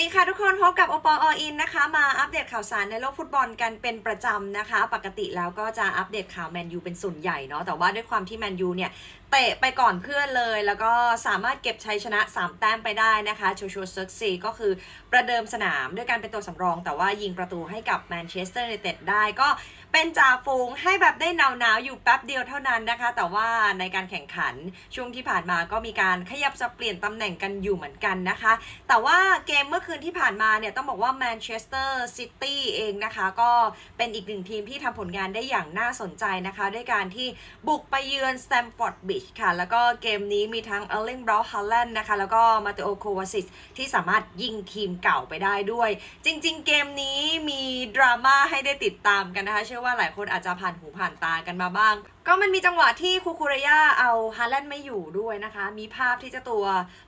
ดีค่ะทุกคนพบกับโอปอออินนะคะ มาอัปเดตข่าวสารในโลกฟุตบอลกันเป็นประจำนะคะ ปกติแล้วก็จะอัปเดตข่าวแมนยูเป็นส่วนใหญ่เนาะแต่ว่าด้วยความที่แมนยูเนี่ยเตะไปก่อนเพื่อนเลย แล้วก็สามารถเก็บชัยชนะ 3 แต้มไปได้นะคะโชชัวเซิร์กซีก็คือประเดิมสนามด้วยการเป็นตัวสำรอง แต่ว่ายิงประตูให้กับแมนเชสเตอร์ยูไนเต็ดได้ก็เป็นจ่าฝูงให้แบบได้หนาวๆอยู่แป๊บเดียวเท่านั้นนะคะ แต่ว่าในการแข่งขันช่วงที่ผ่านมาก็มีการขยับสับเปลี่ยนตำแหน่งกันอยู่เหมือนกันนะคะ แต่ว่าเกมเมื่อคืนที่ผ่านมาเนี่ยต้องบอกว่าแมนเชสเตอร์ซิตี้เองนะคะ ก็เป็นอีกหนึ่งทีมที่ทำผลงานได้อย่างน่าสนใจนะคะ ด้วยการที่บุกไปเยือนสแตมฟอร์ดบิชค่ะ แล้วก็เกมนี้มีทั้งเออร์ลิงบราวฮาแลนด์นะคะ แล้วก็มาเตโอโควาซิสที่สามารถยิงทีมเก่าไปได้ด้วย จริง ๆ เกมนี้มีดราม่าให้ได้ติดตามกันนะคะ เชื่อว่าหลายคนอาจจะผ่านหูผ่านตากันมาบ้าง ก็มันมีจังหวะที่คูคูเรยาเอาฮาแลนด์ไม่อยู่ด้วยนะคะ มีภาพที่เจ้าตัว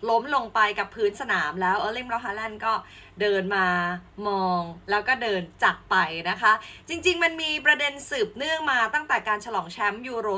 ล้มลงไปกับพื้นสนามแล้วเออร์ลิงบราวฮาแลนด์ก็เดินมามองแล้วก็เดินจากไปนะคะ จริงๆ มันมีประเด็นสืบเนื่องมาตั้งแต่การฉลองแชมป์ยูโร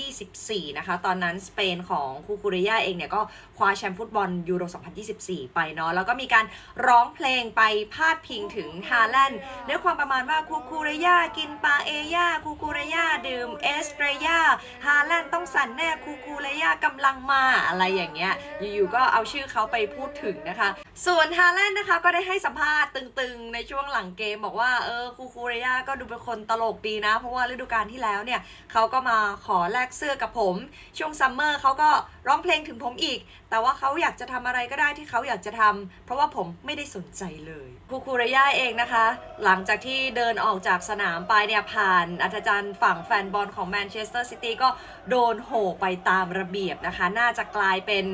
2024 นะคะ ตอนนั้นสเปนของคูคูเรยาเองเนี่ยก็คว้าแชมป์ฟุตบอลยูโร 2024 ไปเนาะแล้วก็มีการร้องเพลงไปพาดพิงถึงฮาแลนด์ด้วยความประมาณว่าคูคูเรยากินปลาเอยาคูคูเรยาดื่มเอสเตรยาฮาแลนด์ต้องสั่นแน่คูคูเรยากำลังมาอะไรอย่างเงี้ยอยู่ๆก็เอาชื่อเขาไปพูดถึงนะคะ ส่วนฮาแลนด์นะคะก็ได้ให้สัมภาษณ์ตึงๆ ในช่วงหลังเกมบอกว่าเออคูคูเรยาก็ดูเป็นคนตลกดีนะ เพราะว่าฤดูกาลที่แล้วเนี่ยเขาก็มาขอแลกเสื้อกับผม ช่วงซัมเมอร์เขาก็ร้องเพลงถึงผมอีก แต่ว่าเขาอยากจะทำอะไรก็ได้ที่เขาอยากจะทำเพราะว่าผมไม่ได้สนใจเลยคูคูเรยาเองนะคะ หลังจากที่เดินออกจากสนามไปเนี่ยผ่านอัธจันทร์ฝั่งแฟนบอลของแมนเชสเตอร์ซิตี้ก็โดนโห่ไปตามระเบียบนะคะ น่าจะกลายเป็น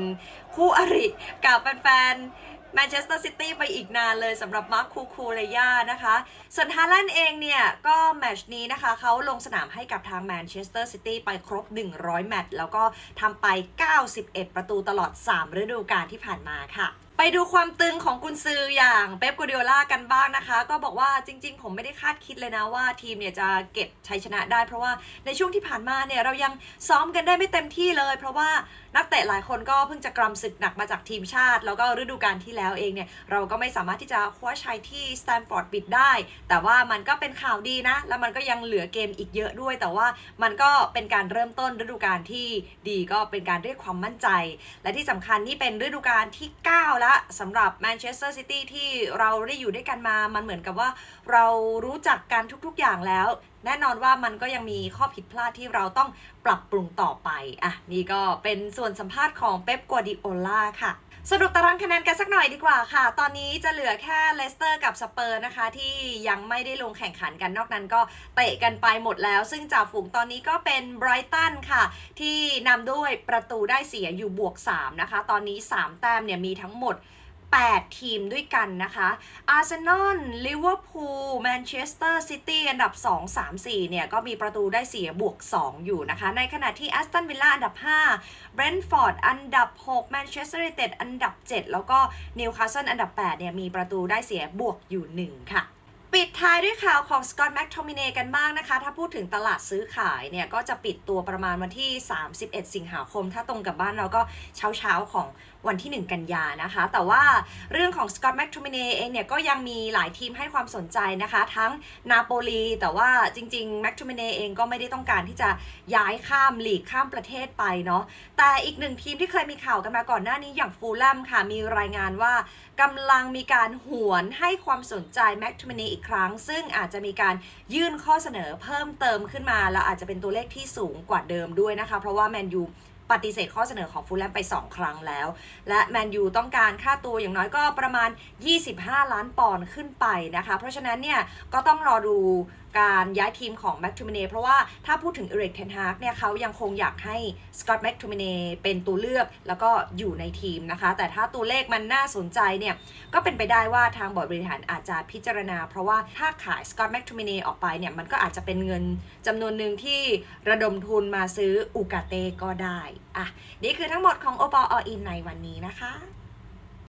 คู่อริกับแฟนๆ แมนเชสเตอร์ซิตี้ไปอีกนานเลยสำหรับมาร์คคูคูเรย่านะคะ ส่วนฮาลันเองเนี่ย ก็แมตช์นี้นะคะเขาลงสนามให้กับทางแมนเชสเตอร์ซิตี้ไปครบ 100 แมตช์แล้วก็ทำไป 91 ประตูตลอด 3 ฤดูกาลที่ผ่านมาค่ะ ไปดูความตึงของกุนซืออย่างเป๊ปกูดิโอล่ากันบ้างนะคะ ก็บอกว่าจริง ๆ ผมไม่ได้คาดคิดเลยนะว่าทีมเนี่ยจะเก็บชัยชนะได้ เพราะว่าในช่วงที่ผ่านมาเนี่ยเรายังซ้อมกันได้ไม่เต็มที่เลย เพราะว่านักเตะหลายคนก็เพิ่งจะกรำศึกหนักมาจากทีมชาติ แล้วก็ฤดูกาลที่แล้วเองเนี่ยเราก็ไม่สามารถที่จะคว้าชัยที่สแตมฟอร์ดบิดได้ แต่ว่ามันก็เป็นข่าวดีนะ แล้วมันก็ยังเหลือเกมอีกเยอะด้วย แต่ว่ามันก็เป็นการเริ่มต้นฤดูกาลที่ดีก็เป็นการเรียกความมั่นใจ และที่สำคัญนี่เป็นฤดูกาลที่9ละสำหรับแมนเชสเตอร์ซิตี้ที่เราได้อยู่ด้วยกันมา มันเหมือนกับว่าเรารู้จักกันทุกๆอย่างแล้ว แน่นอนว่ามันก็ยังมีข้อผิดพลาดที่เราต้องปรับปรุงต่อไป อะ นี่ก็เป็นส่วนสัมภาษณ์ของเป๊ปกัวดิโอล่าค่ะ สรุปตารางคะแนนกันสักหน่อยดีกว่าค่ะ ตอนนี้จะเหลือแค่เลสเตอร์กับสเปอร์นะคะ ที่ยังไม่ได้ลงแข่งขันกันนอกนั้นก็เตะกันไปหมดแล้ว ซึ่งจ่าฝูงตอนนี้ก็เป็นไบรตันค่ะ ที่นำด้วยประตูได้เสียอยู่บวก 3 นะคะ ตอนนี้ 3 แต้มเนี่ยมีทั้งหมด 8 ทีมด้วยกันนะคะอาร์เซนอลลิเวอร์พูลแมนเชสเตอร์ซิตี้อันดับ 2 3 4 เนี่ย ก็มีประตูได้เสียบวก 2 อยู่นะคะ ในขณะที่แอสตันวิลล่าอันดับ 5 เบรนท์ฟอร์ดอันดับ 6 แมนเชสเตอร์ยูไนเต็ดอันดับ 7 แล้วก็นิวคาสเซิลอันดับ 8 เนี่ย มีประตูได้เสียบวกอยู่ 1 ค่ะปิด ท้ายด้วยข่าวของสกอตแม็กโทมิเนกันบ้างนะคะ ถ้าพูดถึงตลาดซื้อขายเนี่ย ก็จะปิดตัวประมาณวันที่ 31 สิงหาคม ถ้าตรงกับบ้านเราก็เช้าเช้าๆของวันที่ 1 กันยานะคะ แต่ว่าเรื่องของสกอตแม็กโทมิเนเองเนี่ยก็ยังมีหลายทีมให้ความสนใจนะคะ ทั้งนาโปลีแต่ว่าจริงๆแม็กโทมิเนเองก็ไม่ได้ต้องการที่จะย้ายข้ามหลีกข้ามประเทศไปเนาะแต่อีกหนึ่งทีมที่เคยมีข่าวกันมาก่อนหน้านี้อย่างฟูลแลมค่ะ มีรายงานว่ากำลังมีการหวนให้ความสนใจแม็กทูมินีอีกครั้งซึ่งอาจจะมีการยื่นข้อเสนอเพิ่มเติมขึ้นมา แล้วอาจจะเป็นตัวเลขที่สูงกว่าเดิมด้วยนะคะ เพราะว่าแมนยู ปฏิเสธข้อเสนอของฟูลแลมไป 2 ครั้งแล้ว และแมนยูต้องการค่าตัวอย่างน้อยก็ประมาณ 25 ล้านปอนด์ขึ้นไปนะคะ เพราะฉะนั้นเนี่ยก็ต้องรอดูการย้ายทีมของแม็กทูมิเนเพราะว่าถ้าพูดถึงเอริกเทนฮากเนี่ยเขายังคงอยากให้สกอตแม็กทูมิเนเป็นตัวเลือกแล้วก็อยู่ในทีมนะคะ แต่ถ้าตัวเลขมันน่าสนใจเนี่ย ก็เป็นไปได้ว่าทางบอร์ดบริหารอาจจะพิจารณา เพราะว่าถ้าขายสกอตแม็กทูมิเนออกไปเนี่ย มันก็อาจจะเป็นเงินจำนวนหนึ่งที่ระดมทุนมาซื้ออูกาเต้ก็ได้อะนี่คือทั้งหมดของโอปอออินในวันนี้นะคะ